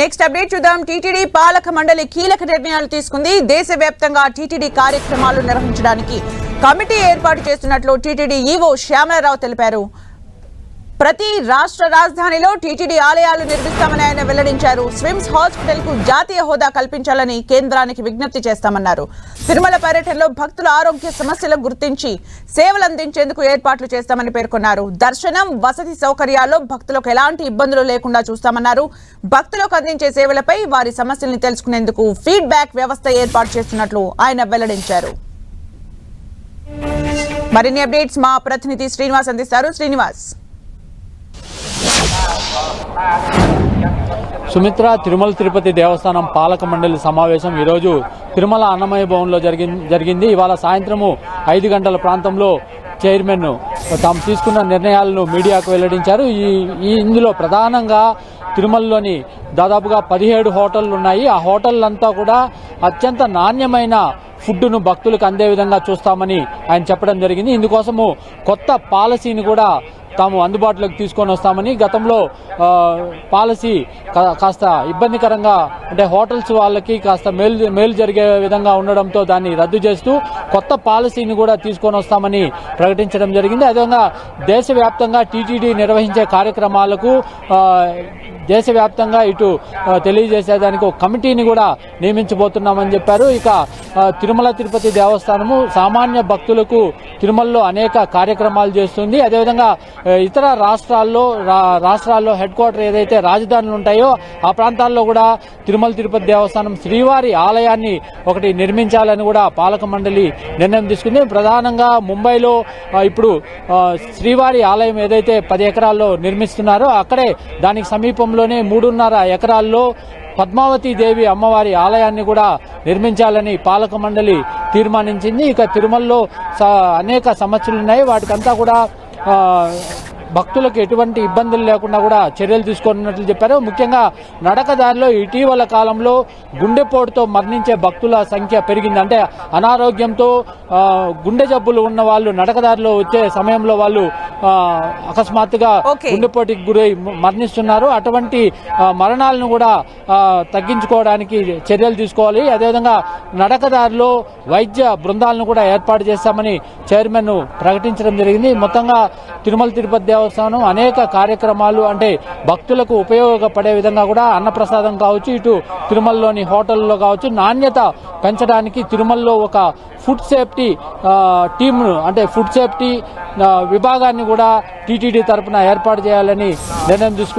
Next update చూద్దాం. TTD పాలక మండలి కీలక నిర్ణయాలు తీసుకుంది. దేశవ్యాప్తంగా టీటీడీ కార్యక్రమాలు నిర్వహించడానికి కమిటీ ఏర్పాటు చేస్తున్నట్లు టీటీడీ ఈవో శ్యామలరావు తెలిపారు. ప్రతి రాష్ట్ర రాజధానిలో టీటీడీ ఆలయాలు నిర్మిస్తామని ఆయన వెల్లడించారు. స్విమ్స్ హాస్పిటల్కు జాతీయ హోదా కల్పించాలని కేంద్రానికి విజ్ఞప్తి చేస్తామన్నారు. తిరుమల పర్యటనలో భక్తుల ఆరోగ్య సమస్యలను గుర్తించి సేవలు అందించేందుకు ఏర్పాట్లు చేస్తామని పేర్కొన్నారు. దర్శనం వసతి సౌకర్యాల్లో భక్తులకు ఎలాంటి ఇబ్బందులు లేకుండా చూస్తామన్నారు. భక్తులకు అందించే సేవలపై వారి సమస్యల్ని తెలుసుకునేందుకు ఫీడ్బ్యాక్ వ్యవస్థ ఏర్పాటు చేస్తున్నట్లు ఆయన వెల్లడించారు. మరిన్ని అప్డేట్స్ మా ప్రతినిధి శ్రీనివాస్ అందిస్తారు. శ్రీనివాస్. సుమిత్ర తిరుమల తిరుపతి దేవస్థానం పాలక మండలి సమావేశం ఈరోజు తిరుమల అన్నమయ్య భవన్లో జరిగి జరిగింది. ఇవాళ సాయంత్రము ఐదు గంటల ప్రాంతంలో చైర్మన్ తాము తీసుకున్న నిర్ణయాలను మీడియాకు వెల్లడించారు. ఈ ఈ ఇందులో ప్రధానంగా తిరుమలలోని దాదాపుగా పదిహేడు హోటళ్ళు ఉన్నాయి. ఆ హోటళ్ళంతా కూడా అత్యంత నాణ్యమైన ఫుడ్ను భక్తులకు అందే విధంగా చూస్తామని ఆయన చెప్పడం జరిగింది. ఇందుకోసము కొత్త పాలసీని కూడా తాము అందుబాటులోకి తీసుకొని వస్తామని గతంలో పాలసీ కా- కాస్త ఇబ్బందికరంగా అంటే హోటల్స్ వాళ్ళకి కాస్త మేలు మేలు జరిగే విధంగా ఉండడంతో దాన్ని రద్దు చేస్తూ కొత్త పాలసీని కూడా తీసుకొని వస్తామని ప్రకటించడం జరిగింది. అదేవిధంగా దేశవ్యాప్తంగా టీటీడీ నిర్వహించే కార్యక్రమాలకు దేశవ్యాప్తంగా ఇటు తెలియజేసేదానికి ఒక కమిటీని కూడా నియమించబోతున్నామని చెప్పారు. ఇక తిరుమల తిరుపతి దేవస్థానము సామాన్య భక్తులకు తిరుమలలో అనేక కార్యక్రమాలు చేస్తుంది. అదేవిధంగా ఇతర రాష్ట్రాల్లో రా- రాష్ట్రాల్లో హెడ్ క్వార్టర్ ఏదైతే రాజధానులు ఉంటాయో ఆ ప్రాంతాల్లో కూడా తిరుమల తిరుపతి దేవస్థానం శ్రీవారి ఆలయాన్ని ఒకటి నిర్మించాలని కూడా పాలక మండలి నిర్ణయం తీసుకుంది. ప్రధానంగా ముంబైలో ఇప్పుడు శ్రీవారి ఆలయం ఏదైతే పది ఎకరాల్లో నిర్మిస్తున్నారో అక్కడే దానికి సమీపంలోనే మూడున్నర ఎకరాల్లో పద్మావతి దేవి అమ్మవారి ఆలయాన్ని కూడా నిర్మించాలని పాలక మండలి తీర్మానించింది. ఇక తిరుమలలో స- అనేక సమస్యలు ఉన్నాయి వాటికంతా కూడా ఆ, భక్తులకు ఎటువంటి ఇబ్బందులు లేకుండా కూడా చర్యలు తీసుకున్నట్లు చెప్పారు. ముఖ్యంగా నడకదారిలో ఇటీవల కాలంలో గుండెపోటుతో మరణించే భక్తుల సంఖ్య పెరిగింది. అంటే అనారోగ్యంతో గుండె జబ్బులు ఉన్న వాళ్ళు నడకదారిలో వచ్చే సమయంలో వాళ్ళు అకస్మాత్తుగా. గుండెపోటుకి గురై మరణిస్తున్నారు. అటువంటి మరణాలను కూడా తగ్గించుకోవడానికి చర్యలు తీసుకోవాలి. అదేవిధంగా నడకదారిలో వైద్య బృందాలను కూడా ఏర్పాటు చేస్తామని చైర్మన్ ప్రకటించడం జరిగింది. మొత్తంగా తిరుమల తిరుపతి దేవస్థానం అనేక కార్యక్రమాలు అంటే భక్తులకు ఉపయోగపడే విధంగా కూడా అన్నప్రసాదం కావచ్చు ఇటు తిరుమలలోని హోటల్లో కావచ్చు నాణ్యత పెంచడానికి తిరుమలలో ఒక ఫుడ్ సేఫ్టీ టీమ్ను అంటే ఫుడ్ సేఫ్టీ విభాగాన్ని కూడా టీటీడీ తరపున ఏర్పాటు చేయాలని నిర్ణయం తీసుకు